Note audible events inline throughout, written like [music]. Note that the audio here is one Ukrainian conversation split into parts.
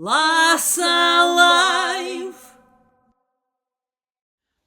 Ласа Лайф.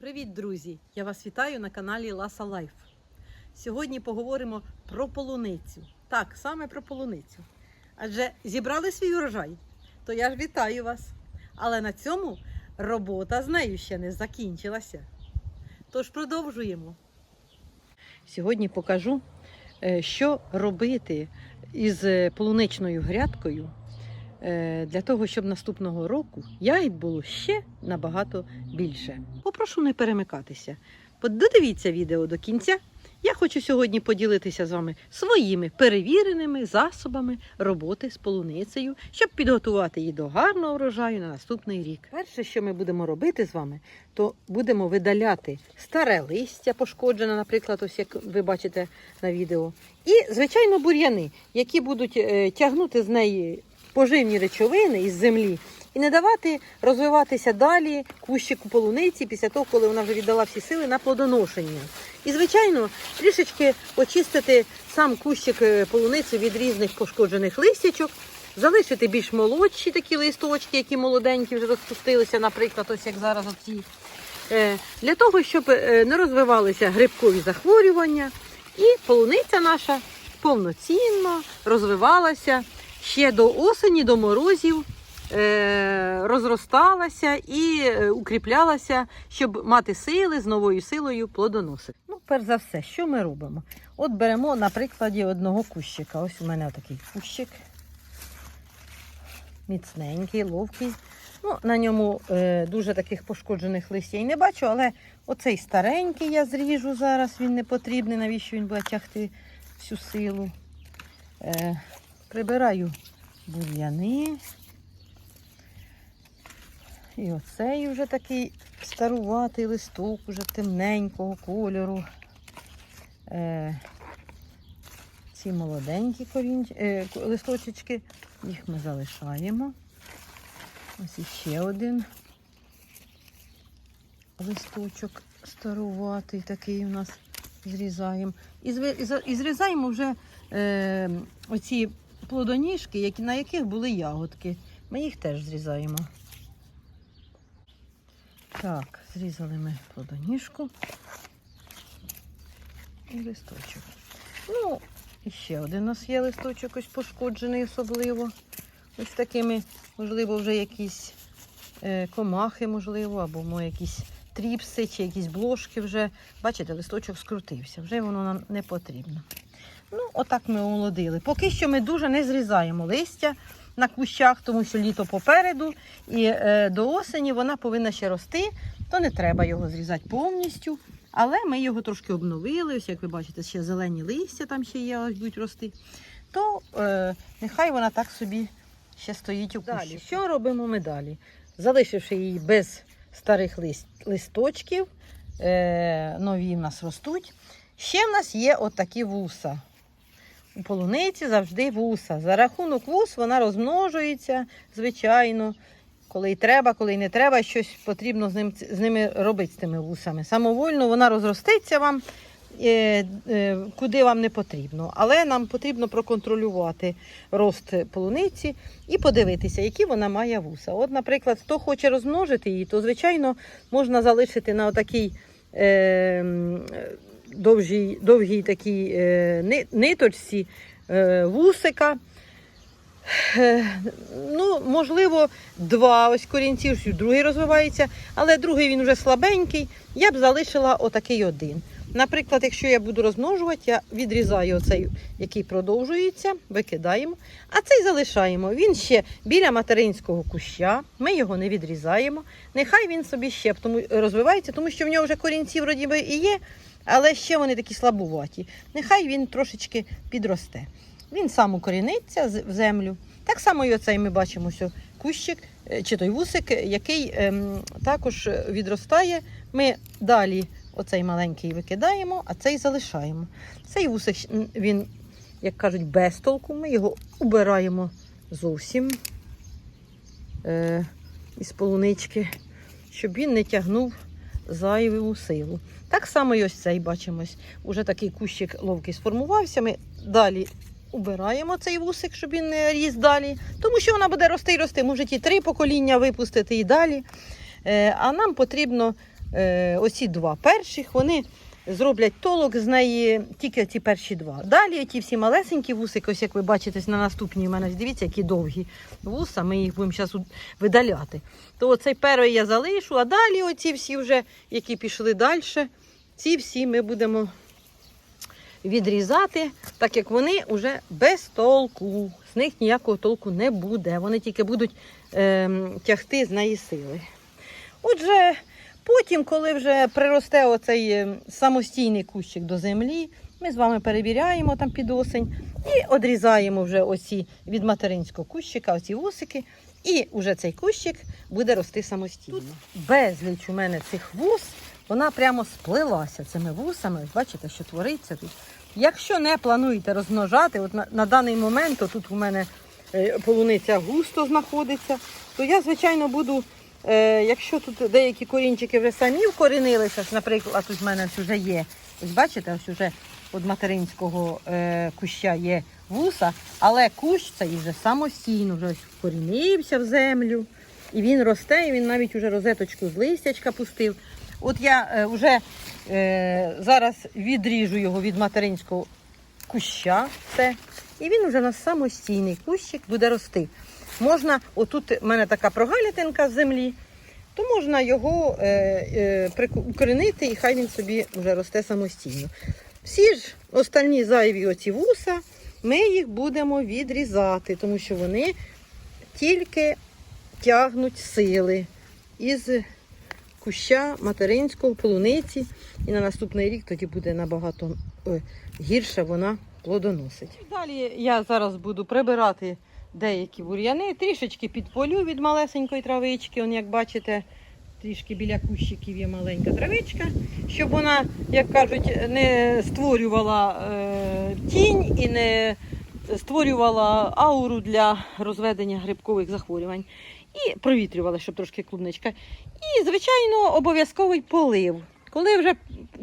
Привіт, друзі! Я вас вітаю на каналі Ласа Лайф. Сьогодні поговоримо про полуницю. Так, саме про полуницю. Адже зібрали свій урожай, то я ж вітаю вас. Але на цьому робота з нею ще не закінчилася. Тож продовжуємо. Сьогодні покажу, е, що робити із е, полуничною грядкою для того, щоб наступного року ягід було ще набагато більше. Попрошу не перемикатися. Додивіться відео до кінця. Я хочу сьогодні поділитися з вами своїми перевіреними засобами роботи з полуницею, щоб підготувати її до гарного врожаю на наступний рік. Перше, що ми будемо робити з вами, то будемо видаляти старе листя, пошкоджене, наприклад, ось як ви бачите на відео, і, звичайно, бур'яни, які будуть е, тягнути з неї поживні речовини із землі і не давати розвиватися далі кущику полуниці після того, коли вона вже віддала всі сили на плодоношення. І, звичайно, трішечки очистити сам кущик е, полуниці від різних пошкоджених листячок, залишити більш молодші такі листочки, які молоденькі вже розпустилися, наприклад, ось як зараз оці. Е, Для того, щоб е, не розвивалися грибкові захворювання, і полуниця наша повноцінно розвивалася ще до осені, до морозів е, розросталася і е, укріплялася, щоб мати сили з новою силою плодоносити. Ну, перш за все, що ми робимо? От беремо на прикладі одного кущика. Ось у мене такий кущик. Міцненький, ловкий. Ну, на ньому е, дуже таких пошкоджених листя не бачу, але оцей старенький я зріжу зараз, він не потрібний, навіщо він буде тягти всю силу. Е, прибираю бур'яни. І оцей вже такий старуватий листок, уже темненького кольору. Е, ці молоденькі корінч... е, листочечки, їх ми залишаємо. Ось іще один листочок старуватий, такий у нас зрізаємо. І зрізаємо вже е, оці плодоніжки, на яких були ягодки. Ми їх теж зрізаємо. Так, зрізали ми плодоніжку і листочок. Ну, і ще один у нас є листочок ось пошкоджений особливо. Ось такими, можливо, вже якісь е, комахи, можливо, або мо, якісь тріпси чи якісь блошки вже. Бачите, листочок скрутився, вже воно нам не потрібно. Ну, отак ми омолодили. Поки що ми дуже не зрізаємо листя на кущах, тому що літо попереду, і е, до осені вона повинна ще рости, то не треба його зрізати повністю. Але ми його трошки обновили. Ось як ви бачите, ще зелені листя там ще є, ось будуть рости. То е, нехай вона так собі ще стоїть у кущі. Що робимо ми далі? Залишивши її без старих лист, листочків, е, нові в нас ростуть. Ще в нас є отакі вуса. У полуниці завжди вуса. За рахунок вус вона розмножується, звичайно. Коли й треба, коли й не треба, щось потрібно з, ним, з ними робити з тими вусами. Самовольно вона розростеться вам, е, е, куди вам не потрібно. Але нам потрібно проконтролювати рост полуниці і подивитися, які вона має вуса. От, наприклад, хто хоче розмножити її, то, звичайно, можна залишити на такій е, довгій, довгій такій е, ниточці е, вусика. Е, Ну, можливо, два ось корінці, що другий розвивається, але другий він вже слабенький. Я б залишила отакий один. Наприклад, якщо я буду розмножувати, я відрізаю оцей, який продовжується, викидаємо, а цей залишаємо. Він ще біля материнського куща. Ми його не відрізаємо. Нехай він собі ще розвивається, тому що в нього вже корінці вроді би і є, але ще вони такі слабуваті. Нехай він трошечки підросте. Він сам укоріниться в землю. Так само і оцей ми бачимо, що кущик е, чи той вусик, який ем, також відростає. Ми далі оцей маленький викидаємо, а цей залишаємо. Цей вусик він, як кажуть, без толку. Ми його убираємо зовсім е, із полунички, щоб він не тягнув зайву силу. Так само і ось цей бачимо. ось Уже такий кущик ловкий сформувався. Ми далі убираємо цей вусик, щоб він не ріс далі. Тому що вона буде рости і рости. Може ті три покоління випустити і далі. Е, а нам потрібно е, оці два перших, вони зроблять толок з неї тільки ці перші два. Далі ті всі малесенькі вусики, ось як ви бачите на наступній у мене, дивіться, які довгі вуса, ми їх будемо зараз видаляти. То оцей перший я залишу, а далі оці всі вже, які пішли далі, ці всі ми будемо відрізати, так як вони вже без толку. З них ніякого толку не буде. Вони тільки будуть ем, тягти з неї сили. Отже, потім, коли вже приросте оцей ем, самостійний кущик до землі, ми з вами перевіряємо там під осень і одрізаємо вже оці від материнського кущика, оці вусики, і вже цей кущик буде рости самостійно. Тут безліч у мене цих вус, вона прямо сплилася цими вусами. Ось бачите, що твориться тут. Якщо не плануєте розмножати, от на, на даний момент тут у мене е, полуниця густо знаходиться, то я, звичайно, буду, е, якщо тут деякі корінчики вже самі вкорінилися, наприклад, тут в мене вже є, ось бачите, ось вже від материнського е, куща є вуса, але кущ цей вже самостійно вже ось вкорінився в землю. І він росте, і він навіть уже розеточку з листячка пустив. От я е, вже е, зараз відріжу його від материнського куща. Все. І він вже у нас самостійний кущик буде рости. Можна, отут в мене така прогалятинка в землі, то можна його е, е, прику- і хай він собі вже росте самостійно. Всі ж остальні зайві оці вуса, ми їх будемо відрізати, тому що вони тільки тягнуть сили із куща материнського полуниці. І на наступний рік тоді буде набагато е, гірше вона плодоносить. Далі я зараз буду прибирати деякі бур'яни, трішечки підполю від малесенької травички. Он, як бачите, трішки біля кущиків є маленька травичка, щоб вона, як кажуть, не створювала е, тінь і не створювала ауру для розведення грибкових захворювань. І провітрювала, щоб трошки клубничка. І, звичайно, обов'язковий полив. Коли вже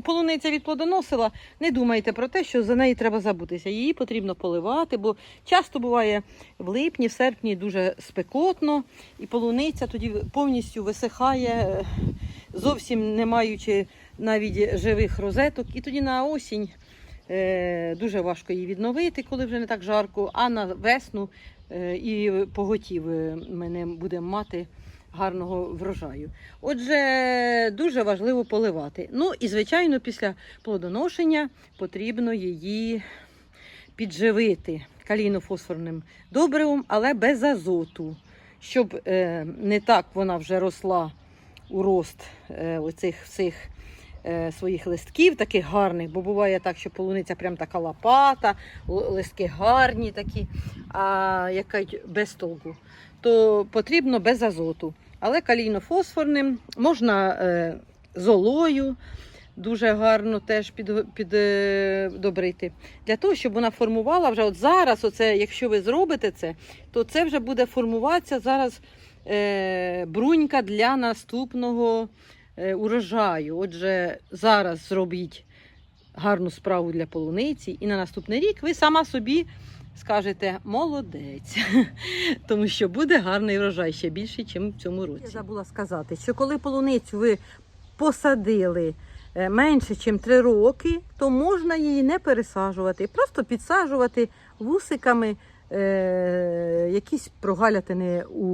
полуниця відплодоносила, не думайте про те, що за неї треба забутися. Її потрібно поливати, бо часто буває в липні, в серпні дуже спекотно, і полуниця тоді повністю висихає, зовсім не маючи навіть живих розеток. І тоді на осінь е, дуже важко її відновити, коли вже не так жарко, а на весну і поготів е, ми не будемо мати гарного врожаю. Отже, дуже важливо поливати. Ну і, звичайно, після плодоношення потрібно її підживити калійно-фосфорним добривом, але без азоту, щоб е, не так вона вже росла у рост е, оцих всіх е, своїх листків, таких гарних, бо буває так, що полуниця прям така лопата, листки гарні такі, а яка без толку, то потрібно без азоту. Але калійно-фосфорним можна е, золою дуже гарно теж під, піддобрити. Для того, щоб вона формувала вже от зараз, оце, якщо ви зробите це, то це вже буде формуватися зараз е, брунька для наступного е, урожаю. Отже, зараз зробіть гарну справу для полуниці, і на наступний рік ви сама собі скажете молодець, [laughs] тому що буде гарний врожай ще більший, ніж в цьому році. Я забула сказати, що коли полуницю ви посадили е, менше, ніж 3 роки, то можна її не пересаджувати, просто підсаджувати вусиками е, якісь прогалятини у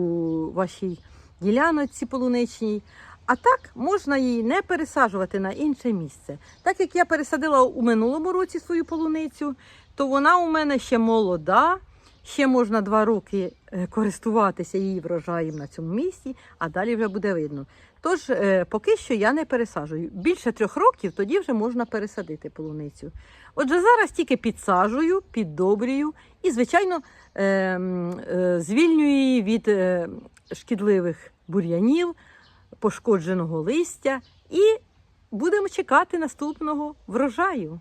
вашій діляночці полуничній. А так можна її не пересаджувати на інше місце. Так як я пересадила у минулому році свою полуницю, то вона у мене ще молода, ще можна два роки е, користуватися її врожаєм на цьому місці, а далі вже буде видно. Тож е, поки що я не пересаджую. Більше трьох років тоді вже можна пересадити полуницю. Отже, зараз тільки підсаджую, піддобрюю і, звичайно, е, м, е, звільнюю її від шкідливих бур'янів, пошкодженого листя і будемо чекати наступного врожаю.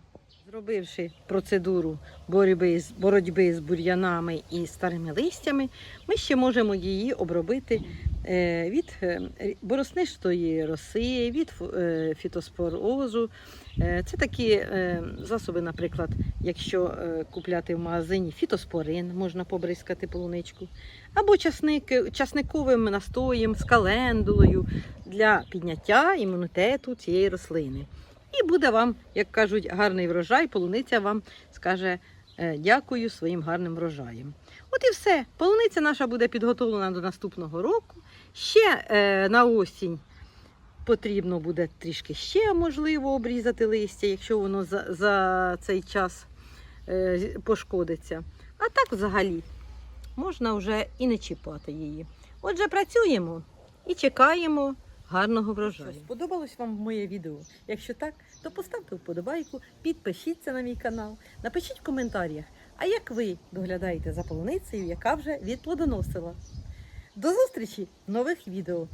Зробивши процедуру боротьби з, боротьби з бур'янами і старими листями, ми ще можемо її обробити е, від е, бороснистої роси, від е, фітоспорозу. Це такі засоби, наприклад, якщо купляти в магазині фітоспорин, можна побризкати полуничку, або часник, часниковим настоєм з календулою для підняття імунітету цієї рослини. І буде вам, як кажуть, гарний врожай, полуниця вам скаже е, дякую своїм гарним врожаєм. От і все. Полуниця наша буде підготовлена до наступного року. Ще е, на осінь потрібно буде трішки ще можливо обрізати листя, якщо воно за, за цей час е, пошкодиться. А так взагалі можна вже і не чіпати її. Отже, працюємо і чекаємо гарного врожаю. Сподобалось вам моє відео? Якщо так, то поставте вподобайку, підпишіться на мій канал, напишіть в коментарях, а як ви доглядаєте за полуницею, яка вже відплодоносила. До зустрічі в нових відео!